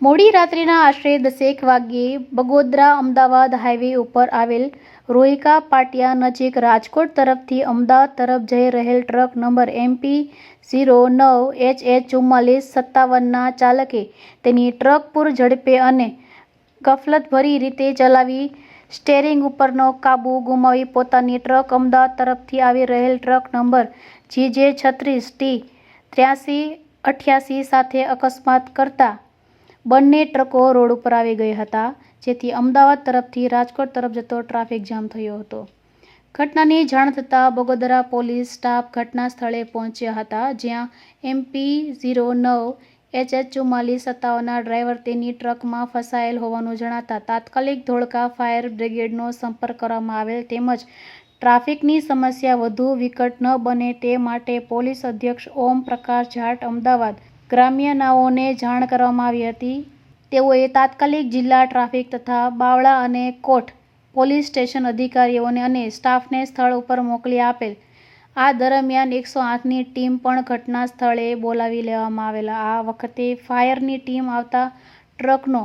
મોડી રાત્રિના આશરે દસેક વાગ્યે બગોદરા અમદાવાદ હાઈવે ઉપર આવેલ રોહિકા પાટિયા નજીક રાજકોટ તરફથી અમદાવાદ તરફ જઈ રહેલ ટ્રક નંબર એમપી ઝીરો નવ એચ એચ ચુમ્માલીસ સત્તાવનના ચાલકે તેની ટ્રક પૂર ઝડપે અને ગફલતભરી રીતે ચલાવી સ્ટેરિંગ ઉપરનો કાબુ ગુમાવી પોતાની ટ્રક અમદાવાદ તરફથી આવી રહેલ ટ્રક નંબર જીજે છત્રીસ ટી ત્ર્યાસી અઠ્યાસી સાથે અકસ્માત કરતા બંને ટ્રકો રોડ ઉપર આવી ગઈ હતા, જેથી અમદાવાદ તરફથી રાજકોટ તરફ જતો ટ્રાફિક જામ થયો હતો. ઘટનાની જાણ થતાં બગોદરા પોલીસ સ્ટાફ ઘટના સ્થળે પહોંચ્યા હતા, જ્યાં એમપી ઝીરો નવ એચ એચ ચુમ્માલીસ સત્તાવનના ડ્રાઈવર તેની ટ્રકમાં ફસાયેલ હોવાનું જણાતા તાત્કાલિક ધોળકા ફાયર બ્રિગેડનો સંપર્ક કરવામાં આવેલ તેમજ ટ્રાફિકની સમસ્યા વધુ વિકટ ન બને તે માટે પોલીસ અધ્યક્ષ ઓમ પ્રકાશ જાટ અમદાવાદ ગ્રામ્યનાઓને જાણ કરવામાં આવી હતી. તેઓએ તાત્કાલિક જિલ્લા ટ્રાફિક તથા બાવળા અને કોટ પોલીસ સ્ટેશન અધિકારીઓને અને સ્ટાફને સ્થળ ઉપર મોકલી આપેલ. આ દરમિયાન એકસો આઠની ટીમ પણ ઘટના સ્થળે બોલાવી લેવામાં આવેલા. આ વખતે ફાયરની ટીમ આવતા ટ્રકનો,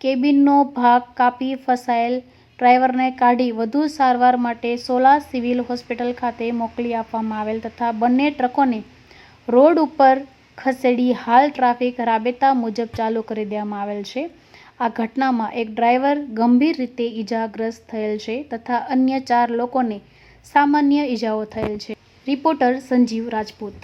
કેબિનનો ભાગ કાપી ફસાયેલ ડ્રાઈવરને કાઢી વધુ સારવાર માટે સોલા સિવિલ હોસ્પિટલ ખાતે મોકલી આપવામાં આવેલ તથા બંને ટ્રકોને રોડ ઉપર ખસેડી હાલ ટ્રાફિક રાબેતા મુજબ ચાલુ કરી દેવામાં આવેલ છે. આ ઘટનામાં એક ડ્રાઈવર ગંભીર રીતે ઈજાગ્રસ્ત થયેલ છે તથા અન્ય ચાર લોકોને સામાન્ય ઈજાઓ થયેલ છે. રિપોર્ટર સંજીવ રાજપૂત.